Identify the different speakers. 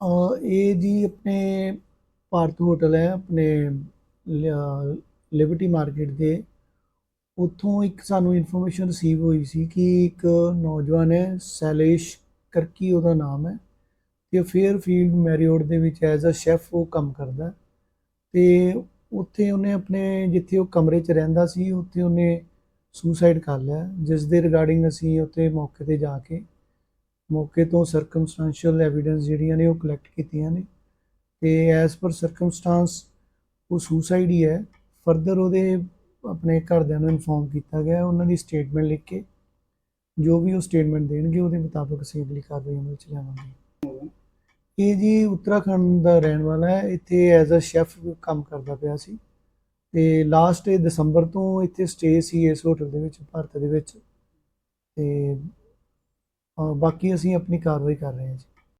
Speaker 1: ਇਹ ਜੀ ਆਪਣੇ ਭਾਰਤ ਹੋਟਲ ਹੈ, ਆਪਣੇ ਲਿਬਰਟੀ ਮਾਰਕੀਟ ਦੇ। ਉੱਥੋਂ ਇੱਕ ਸਾਨੂੰ ਇਨਫੋਰਮੇਸ਼ਨ ਰਿਸੀਵ ਹੋਈ ਸੀ ਕਿ ਇੱਕ ਨੌਜਵਾਨ ਹੈ ਸੈਲੇਸ਼ ਕਰਕੀ ਉਹਦਾ ਨਾਮ ਹੈ। ਤੇ ਫੇਅਰਫੀਲਡ ਮੈਰੀਓਟ ਦੇ ਵਿੱਚ ਐਜ਼ ਅ ਸ਼ੈਫ ਉਹ ਕੰਮ ਕਰਦਾ ਤੇ ਉੱਥੇ ਉਹਨੇ ਆਪਣੇ, ਜਿੱਥੇ ਉਹ ਕਮਰੇ 'ਚ ਰਹਿੰਦਾ ਸੀ, ਉੱਥੇ ਉਹਨੇ ਸੁਸਾਈਡ ਕਰ ਲਿਆ। ਜਿਸ ਦੇ ਰਿਗਾਰਡਿੰਗ ਅਸੀਂ ਉੱਥੇ ਮੌਕੇ ਤੇ ਜਾ ਕੇ ਮੌਕੇ ਤੋਂ ਸਰਕਮਸਟੈਂਸ਼ੀਅਲ ਐਵੀਡੈਂਸ ਜਿਹੜੀਆਂ ਨੇ ਉਹ ਕਲੈਕਟ ਕੀਤੀਆਂ ਨੇ। ਤੇ ਐਸ ਪਰ ਸਰਕਮਸਟੈਂਸ ਉਹ ਸੁਸਾਈਡ ਹੀ ਹੈ। ਫਰਦਰ ਉਹਦੇ ਆਪਣੇ ਘਰਦਿਆਂ ਨੂੰ ਇਨਫੋਰਮ ਕੀਤਾ ਗਿਆ, ਉਹਨਾਂ ਦੀ ਸਟੇਟਮੈਂਟ ਲਿਖ ਕੇ, ਜੋ ਵੀ ਉਹ ਸਟੇਟਮੈਂਟ ਦੇਣਗੇ ਉਹਦੇ ਮੁਤਾਬਕ ਅਸੀਂ ਅਗਲੀ ਕਾਰਵਾਈ ਅਮਲ ਚ ਲਿਆਵਾਂਗੇ। ਇਹ ਜੀ ਉੱਤਰਾਖੰਡ ਦਾ ਰਹਿਣ ਵਾਲਾ ਹੈ। ਇੱਥੇ ਐਜ਼ ਅ ਸ਼ੈਫ ਕੰਮ ਕਰਦਾ ਪਿਆ ਸੀ। ਤੇ ਲਾਸਟ ਦਸੰਬਰ ਤੋਂ ਇੱਥੇ ਸਟੇ ਸੀ ਇਸ ਹੋਟਲ ਦੇ ਵਿੱਚ, ਭਾਰਤ ਦੇ ਵਿੱਚ। ਤੇ ਬਾਕੀ ਅਸੀਂ ਆਪਣੀ ਕਾਰਵਾਈ ਕਰ ਰਹੇ ਹਾਂ ਜੀ।